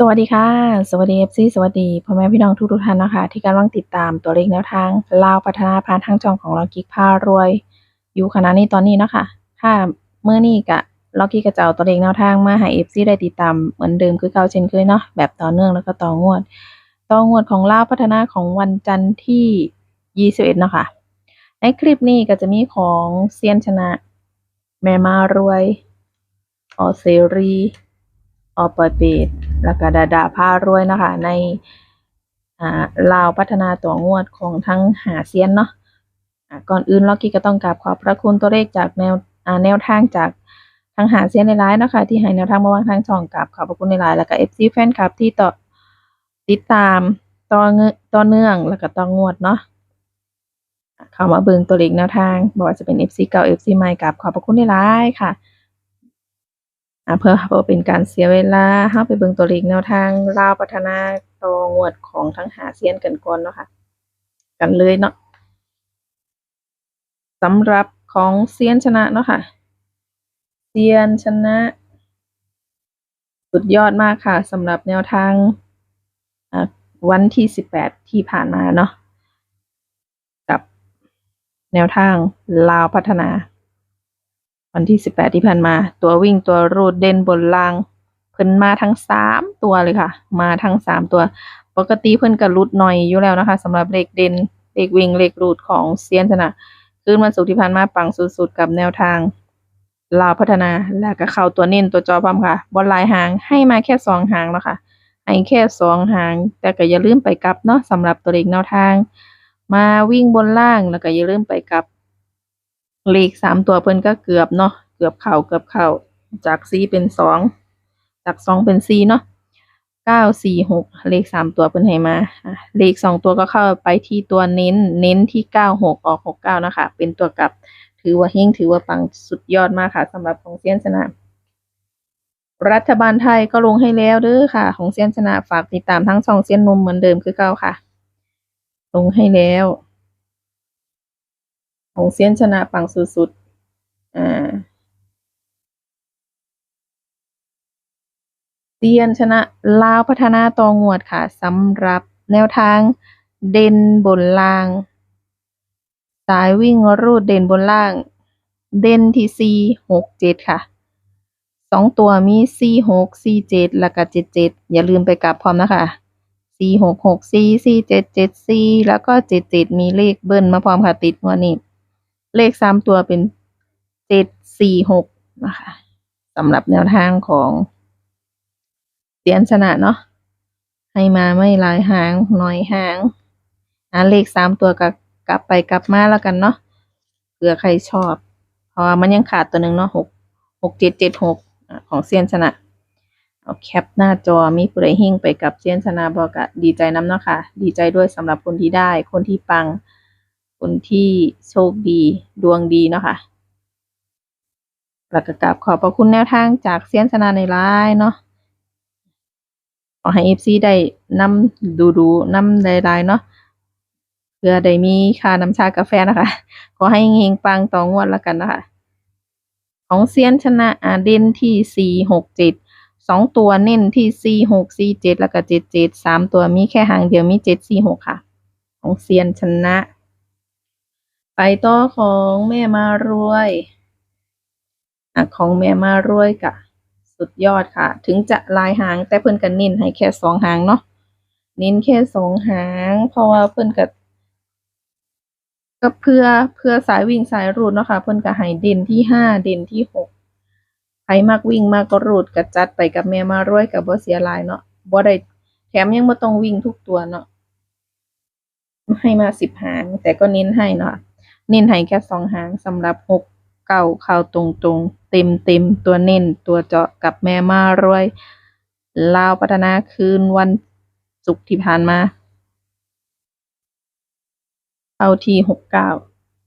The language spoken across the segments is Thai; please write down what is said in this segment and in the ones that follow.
สวัสดีค่ะ สวัสดี FC สวัสดีพ่อแม่พี่น้องทุกๆท่านนะคะที่กำลังติดตามตัวเลขแนวทางลาวพัฒนาผ่านทางช่องของเรากิกพารวย อยู่ขณะนี้ตอนนี้เนาะคะค่ะเมื่อนี้กะเรากิกกระเจ้าตัวเลขแนวทางมาให้ FC ได้ติดตามเหมือนเดิมคือเก่าเช่นเคยเนาะแบบต่อเนื่องแล้วก็ต่องวด ต่องวดของลาวพัฒนาของวันจันทร์ที่ 21เนาะค่ะในคลิปนี้ก็จะมีของเซียนชนะ แม่มารวยออเซรี ออปอยเปดแล้วก็ดาดาพารวยนะคะในอ่าลาวพัฒนาตัวงวดของทั้งหาเซียนเนาะก่อนอื่นล็อกกี้ก็ต้องกราบขอบพระคุณตัวเลขจากแนวอ่าแนวทางจากทั้งหาเซียนในไลน์นะคะที่ให้แนวทางมาวางทางช่องกราบขอบพระคุณในไลน์แล้วก็เอฟซีแฟนคลับที่ต่อติดตามต่อเงนต่อเนื่องแล้วก็ต่องวดเนาะเข้ามาเบิ่งตัวเลขแนวทางบ่ว่าจะเป็น FC เก่า FC ใหม่กราบขอบพระคุณในไลน์ค่ะ เพื่อเพื่อเป็นการเสียเวลาเฮาไปเบิ่งตัวเลขแนวทางลาวพัฒนาตองวดของทั้งหาเซียนกันก่อนเนาะค่ะ กันเลยเนาะสำหรับของเซียนชนะเนาะค่ะเซียนชนะ สุดยอดมากค่ะสำหรับแนวทางวันที่สิบแปดที่ผ่านมาเนาะกับแนวทางลาวพัฒนา วันที่สิบแปดที่ผ่านมา ตัววิ่งตัวรูดเด่นบนล่าง เพิ่นมาทั้งสามตัวเลยค่ะ มาทั้งสามตัว ปกติเพิ่นก็รุดหน่อยอยู่แล้วนะคะสำหรับเลขเด่นเลขวิ่งเลขรูดของเซียนชนะคืนวันศุกร์ที่ผ่านมาปังสุดๆกับแนวทางลาวพัฒนาแล้วก็เข้าตัวเน้นตัวจอพร้อมค่ะ บอลลายหางให้มาแค่สองหางแล้วค่ะให้แค่สองหาง แต่ก็อย่าลืมไปกลับเนาะสำหรับตัวเลขแนวทาง มาวิ่งบนล่างแล้วก็อย่าลืมไปกลับ เลขสามตัวเพิ่นก็เกือบเนาะเกือบเข่าเกือบเข่าจากสี่เป็นสองจากสองเป็นสี่เนาะเก้าสี่หกเลขสามตัวเพิ่นให้มาอะเลขสองตัวก็เข้าไปที่ตัวเน้นเน้นที่เก้าหกออกหกเก้านะคะ เป็นตัวกลับถือว่าเฮงถือว่าปังสุดยอดมากค่ะสำหรับของเซียนชนะรัฐบาลไทยก็ลงให้แล้วเด้อค่ะ ของเซียนชนะฝากติดตามทั้งสองเซียนนมเหมือนเดิมคือเก่าค่ะ ลงให้แล้ว ของเซียนชนะปังสุดๆอ่าเซียนชนะลาวพัฒนาตองวดค่ะสำหรับแนวทางเด่นบนล่าง สายวิ่งรูดเด่นบนล่าง เด่นที่สี่หกเจ็ดค่ะสองตัวมีสี่หกสี่เจ็ดแล้วก็เจ็ดเจ็ดอย่าลืมไปกลับพร้อมนะคะสี่หกหกสี่สี่เจ็ดเจ็ดสี่แล้วก็เจ็ดเจ็ดมีเลขเบิ้ลมาพร้อมค่ะติดหัวนี้ เลขสามตัวเป็นเจ็ดสี่หกนะคะสำหรับแนวทางของเสียนชนะเนาะให้มาไม่หลายหางหน่อยหางนะเลขสามตัวกับกลับไปกลับมาแล้วกันเนาะเผื่อใครชอบ เพราะว่ามันยังขาดตัวหนึ่งเนาะหกหกเจ็ดเจ็ดหกของเซียนชนะเอาแคปหน้าจอมีผู้ใดหิ้งไปกับเซียนชนะบอกกะดีใจน้ำเนาะค่ะ ดีใจด้วยสำหรับคนที่ได้คนที่ปัง คนที่โชคดีดวงดีเนาะค่ะแล้วก็กราบขอบพระคุณแนวทางจากเซียนชนะในไลน์เนาะขอให้เอฟซีได้นำดูดูนำได้ไลน์เนาะเพื่อได้มีค่าน้ำชากาแฟนะคะ ขอให้เฮงปังต่องวดแล้วกันนะคะ ของเซียนชนะอาเดนที่สี่หกเจ็ดสองตัวเน้นที่สี่หกสี่เจ็ดแล้วก็เจ็ดเจ็ดสามตัวมีแค่หางเดียวมีเจ็ดสี่หกค่ะ ของเซียนชนะ ไปต่อของแม่มารวยอของแม่มารวยกะ สุดยอดค่ะ ถึงจะลายหางแต่เพิ่นก็เน้นให้แค่สองหางเนาะเน้นแค่สองหาง เพราะว่าเพิ่นก็ก็เพื่อเพื่อสายวิ่งสายรูดเนาะค่ะ เพิ่นก็ให้เด่นที่ห้าเด่นที่หกใครมักวิ่งมากก็รูดก็จัดไปกับแม่มารวยกับบ่เสียลายเนาะบ่ได้แถมยังบ่ต้องวิ่งทุกตัวเนาะให้มาสิบหางแต่ก็เน้นให้เนาะ เน้นให้แค่สองหางสำหรับหกเก้าเข้าตรงตรงๆเต็มเต็มตัวเน้นตัวเจาะกับแม่มารวยลาวพัฒนาคืนวันศุกร์ที่ผ่านมาเอาที่หกเก้า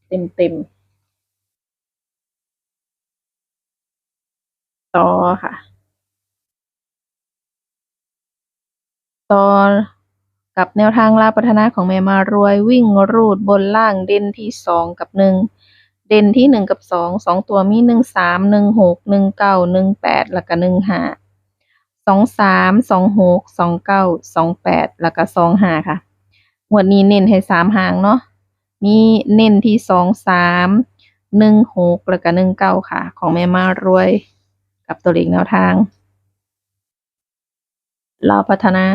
เต็มเต็มต่อค่ะ ต่อ กับแนวทางลาพัฒนาของแม่มารวยวิ่งรูดบนล่างเด่นที่สองกับหนึ่งเด่นที่หนึ่งกับสองสองตัวมีหนึ่งสามหนึ่งหกหนึ่งเก้าหนึ่งแปดแล้วก็หนึ่งห้าสองสามสองหกสองเก้าสองแปดแล้วก็สองห้าค่ะงวดนี้เน้นให้สามหางเนาะมีเน้นที่สองสามหนึ่งหกแล้วก็หนึ่งเก้าค่ะ ของแม่มารวย กับตัวเลขแนวทาง เราพัฒนา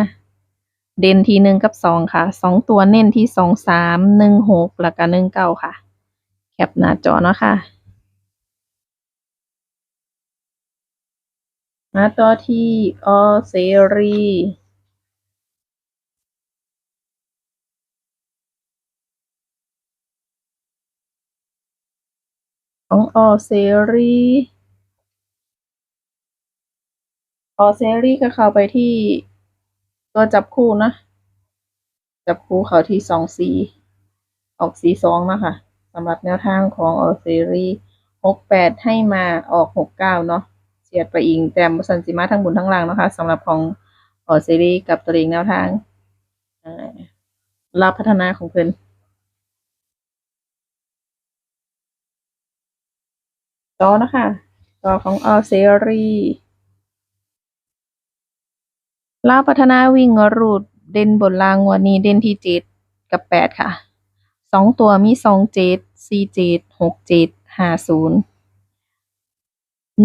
เด่นที่หนึ่งกับสองค่ะสองตัวเน้นที่สองสามหนึ่งหกแล้วก็หนึ่งเก้าค่ะ แคปหน้าจอเนาะค่ะ มาต่อที่ออเซรีของออเซรีออเซรีก็เข้าไปที่ ตัวจับคู่นะ จับคู่เขาที่สองสีออกสีสองนะคะสำหรับแนวทางของออเซรีหกแปดให้มาออกหกเก้าเนาะเสียดไปอิงแต่สันสิมาทั้งบนทั้งล่างนะคะสำหรับของออเซรีกับตัวเองแนวทางรับพัฒนาของเพิ่อนต่อนะคะ ต่อของออเซรี ลาวพัฒนาวิ่งรูดเด่นบนรางงวันนี้เด่นที่เจ็ดกับแปดค่ะ สองตัวมีสองเจ็ดสี่เจ็ดหกเจ็ดห้าศูนย์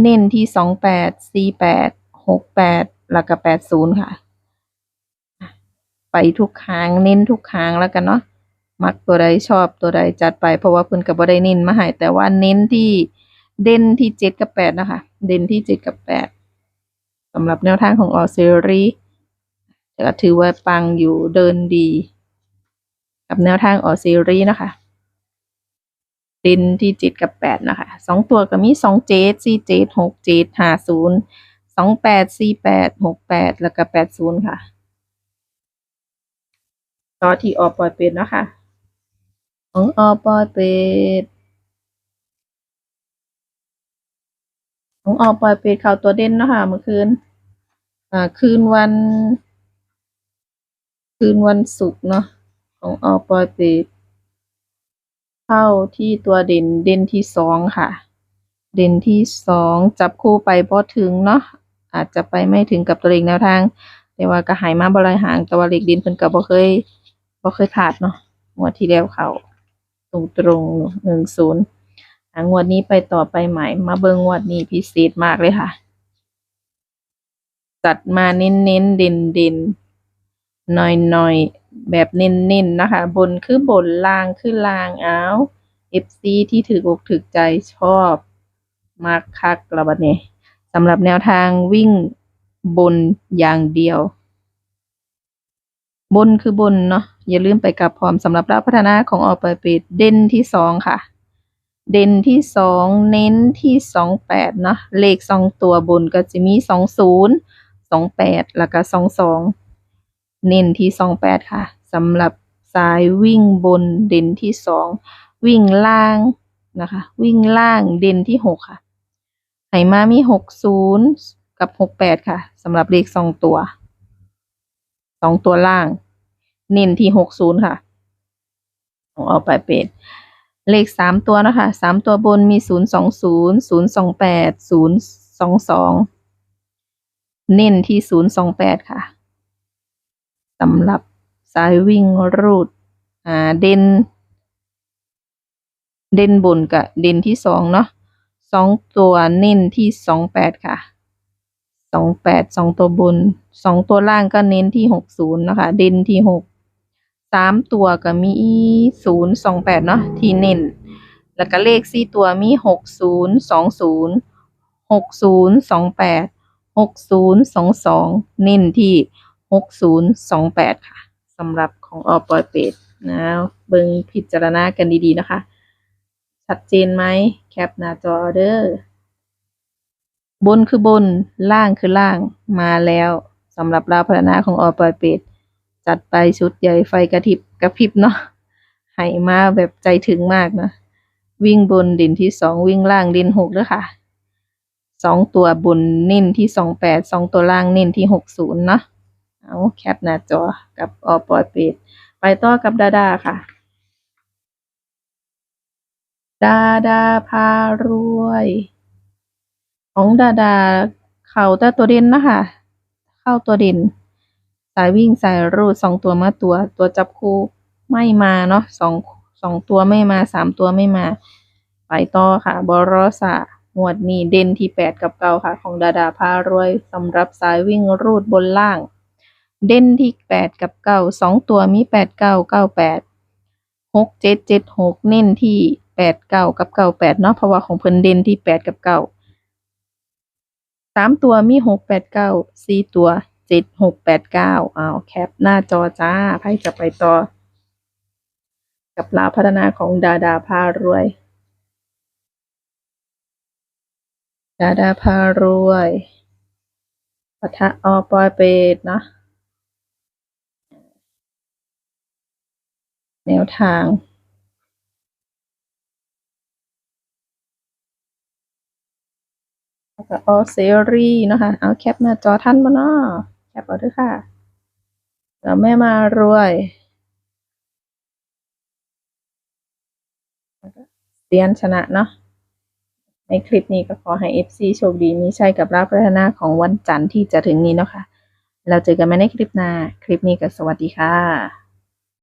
เน้นที่สองแปดสี่แปดหกแปดแล้วก็แปดศูนย์ค่ะ ไปทุกครั้งเน้นทุกครั้งแล้วกันเนาะมักตัวใดชอบตัวใดจัดไปเพราะว่าเพิ่นก็บ่ได้เน้นมาให้แต่ว่าเน้นที่เด่นที่เจ็ดกับแปดนะคะ เด่นที่เจ็ดกับแปดสำหรับแนวทางของออเซรีแต่ ก็ถือว่าปังอยู่เดินดี กับแนวทางออเซรีนะคะด่นที่เจ็ดกับแปดนะคะสองตัวก็มีสองเจ็ดสี่เจ็ดหกเจ็ดห้าศูนย์สองแปดสี่แปดหกแปดแล้วก็แปดศูนย์ค่ะ ต่อที่ออปอยเป็ดนะคะของออปอยเป็ดของออปอยเป็ดเขาตัวเด่นนะคะเมื่อคืนอ่าคืนวัน คืนวันศุกร์เนาะของออปอยเปเข้าที่ตัวเด่นเด่นที่สองค่ะ เด่นที่สองจับคู่ไปพอถึงเนาะอาจจะไปไม่ถึงกับตัวเลขแนวทาง แต่ว่าก็หายมาบรายหางแต่ว่าเลขเด่นเพิ่นก็บ่เคยบ่เคยพลาดเนาะงวดที่แล้วเขาตรงตรงหนึ่งศูนย์งวดนี้ไปต่อไปใหม่ มาเบิ่งงวดนี้พิเศษมากเลยค่ะ จัดมาเน้นเน้นเด่นเด่น หน่อยหน่อยๆ แบบเน้นเน้นๆนะคะ บนคือบนล่างคือล่างเอา FC ที่ถืออกถือใจชอบมากคักระบัดนี้สำหรับแนวทางวิ่งบนอย่างเดียว บนคือบนเนาะอย่าลืมไปกับพร้อมสำหรับรับพัฒนาของออปเปดเด่นที่สองค่ะ เด่นที่สองเน้นที่สองแปดเนาะเลขสองตัวบนก็จะมีสองศูนย์สองแปดแล้วก็สองสอง เน้นที่สองแปดค่ะสำหรับสายวิ่งบนเด่นที่สองวิ่งล่างนะคะ วิ่งล่างเด่นที่หกค่ะไหมามีหกศูนย์กับหกแปดค่ะสำหรับเลขสองตัวสองตัวล่าง เน้นที่หกศูนย์ค่ะเอาไปเป็ดเลขสามตัวนะคะสามตัวบนมีศูนย์สองศูนย์ศูนย์สองแปดศูนย์สองสองเน้นที่ศูนย์สองแปดค่ะ สำหรับสายวิ่งรูดอ่าเด่นเด่นบนกับเด่นที่สองเนาะสองตัวเน้นที่สองแปดค่ะสองแปดสองตัวบนสองตัวล่างก็เน้นที่หกศูนย์นะคะ เด่นที่หกสามตัวก็มีศูนย์สองแปดเนาะที่เน้นแล้วก็เลขสี่ตัวมีหกศูนย์สองศูนย์หกศูนย์สองแปดหกศูนย์สองสองเน้นที่ หกศูนย์สองแปดค่ะสำหรับของออปอยเป็ดนะ เบิงพิจารณากันดีๆนะคะ ชัดเจนไหมแคปหน้าจอเด้อบนคือบนล่างคือล่างมาแล้วสำหรับราพัฒนาของออปอยเป็ดจัดไปชุดใหญ่ไฟกระพริบกระพริบเนาะให้มาแบบใจถึงมากนะ วิ่งบนด่นที่สองวิ่งล่างด่นหกด้วยค่ะสองตัวบนเน้นที่สองแปดสองตัวล่างเน้นที่หกศูนย์เนาะ เอาแคปหน้าจอกับออปอยเป็ดไปต่อกับดาดาค่ะ ดาดาพารวย ของดาดาเข่าแต่ตัวเด่นนะคะ เข้าตัวเด่น สายวิ่งสายรูดสองตัวมาตัวตัวจับคู่ไม่มาเนาะสองสองตัวไม่มาสามตัวไม่มา ไปต่อค่ะ บรอสะหมวดนี้เด่นที่แปดกับเก้าค่ะ ของดาดาพารวยสำหรับสายวิ่งรูดบนล่าง เด่นที่แปดกับเก้าสองตัวมีแปดเก้าเก้าแปดหกเจ็ดเจ็ดหกเน้นที่แปดเก้ากับเก้าแปดเนาะเพราะว่าของเพิ่นเด่นที่แปดกับเก้าสามตัวมีหกแปดเก้าสี่ตัวเจ็ดหกแปดเก้าอ้าวแคปหน้าจอจ้าไพ่จะไปต่อ กับลาวพัฒนาของดาดาพารวย ดาดาพารวยปะทะออปอยเป็ดเนาะ แนวทางแล้วก็ออเซรีเนาะคะ เอาแคปหน้าจอท่านมาเนาะแคปเอาด้วยค่ะแล้วแม่มารวยเซียนชนะเนาะในคลิปนี้ก็ขอให้ FC โชคดีมีชัยกับราพัฒนาของวันจันทร์ที่จะถึงนี้เนาะค่ะเราเจอกันใหม่ในคลิปหน้า คลิปนี้ก็สวัสดีค่ะ